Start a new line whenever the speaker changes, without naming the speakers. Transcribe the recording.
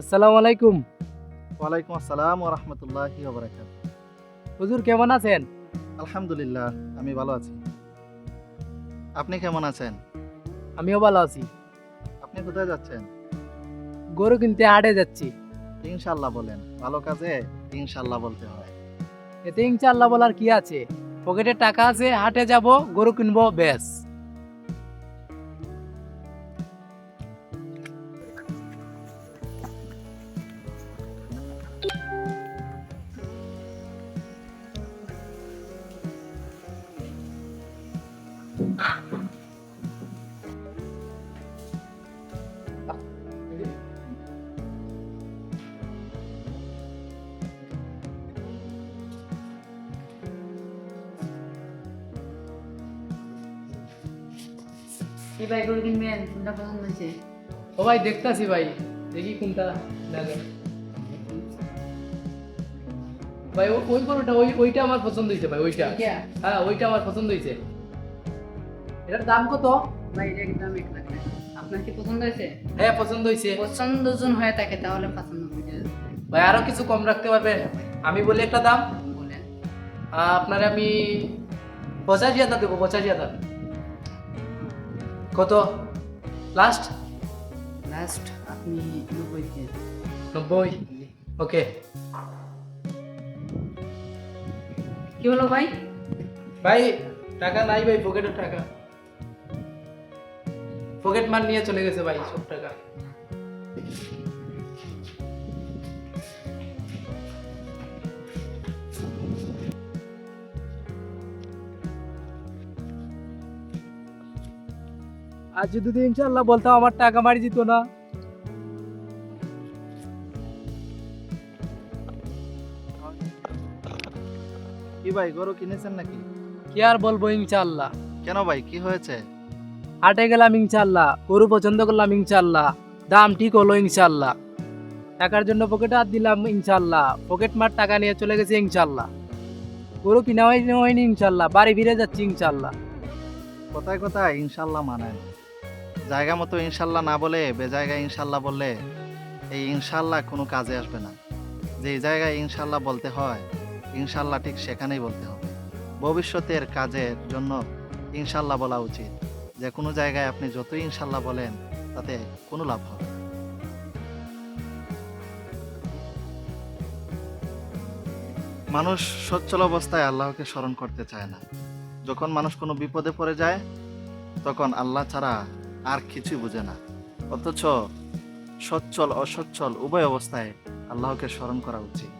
আসসালামু আলাইকুম।
ওয়ালাইকুম আসসালাম ও রহমতুল্লাহি ওবরাকাত
হুজুর কেমন আছেন?
আলহামদুলিল্লাহ আমি ভালো আছি। আপনি কেমন আছেন?
আমিও ভালো আছি।
আপনি কোথায় যাচ্ছেন?
গরু কিনতে হাটে যাচ্ছি।
ইনশাল্লাহ বলেন ভালো কাজে? ইনশাল্লাহ বলতে হয়।
এতে ইনশাল্লাহ বলার কি আছে? পকেটে টাকা আছে হাটে যাব গরু কিনবো ব্যাস।
এই বাইকগুলো কিনবেন কোনটা পছন্দ হয়েছে?
ও ভাই দেখতাছি ভাই। দেখি কোনটা লাগে। ভাই ওই গরুটা ওই ওইটা আমার পছন্দ হয়েছে ভাই ওইটা? হ্যাঁ ওইটা আমার পছন্দ হয়েছে এটার দাম কত?
ভাই এটা একদম এক লাখ আপনার কি পছন্দ হয়েছে
হ্যাঁ পছন্দ হয়েছে
পছন্দ জন হয়ে থাকে তাহলে পছন্দ হয়ে যাবে
ভাই আরও কিছু কম রাখতে পারবে? আমি বলি একটা দাম।
বলেন।
আপনার আমি পঁচাশি হাজার দেবো পঁচাশি হাজার। কত? লাস্ট
লাস্ট আপনি নব্বই
নব্বই? ওকে
কি হলো ভাই?
ভাই টাকা নাই ভাই পকেটের টাকা। পকেট মার নিয়ে চলে গেছে ভাই সব টাকা। আজ যদি ইনশাল্লাহ বলতাম আমার টাকা মারি দিত না।
কি ভাই গরু কিনেছেন নাকি?
কি আর বলব ইনশাল্লাহ
কেন ভাই কি হয়েছে?
হাটে গেলাম ইনশাল্লাহ গরু পছন্দ করলাম ইনশাল্লাহ দাম ঠিক হলো ইনশাল্লাহ টাকার জন্য পকেটে হাত দিলাম ইনশাল্লাহ পকেট মার টাকা নিয়ে চলে গেছে ইনশাল্লাহ গরু কিনা হয়নি হয়নি ইনশাল্লাহ বাড়ি ফিরে যাচ্ছি ইনশাল্লাহ
কোথায় কোথায়? ইনশাল্লাহ মানেন জায়গা মতো ইনশাল্লাহ না বলে বেজায়গায় ইনশাল্লাহ বললে এই ইনশাল্লাহ কোনো কাজে আসবে না। যে জায়গায় ইনশাল্লাহ বলতে হয় ইনশাল্লাহ ঠিক সেখানেই বলতে হবে। ভবিষ্যতের কাজের জন্য ইনশাল্লাহ বলা উচিত যে, কোনো জায়গায় আপনি যতই ইনশাল্লাহ বলেন, তাতে কোনো লাভ হবে মানুষ সচ্ছল অবস্থায় আল্লাহকে স্মরণ করতে চায় না। যখন মানুষ কোনো বিপদে পড়ে যায়, তখন আল্লাহ ছাড়া আর কিছুই বুঝে না। অথচ সচ্ছল, অসচ্ছল উভয় অবস্থায় আল্লাহকে স্মরণ করা উচিত।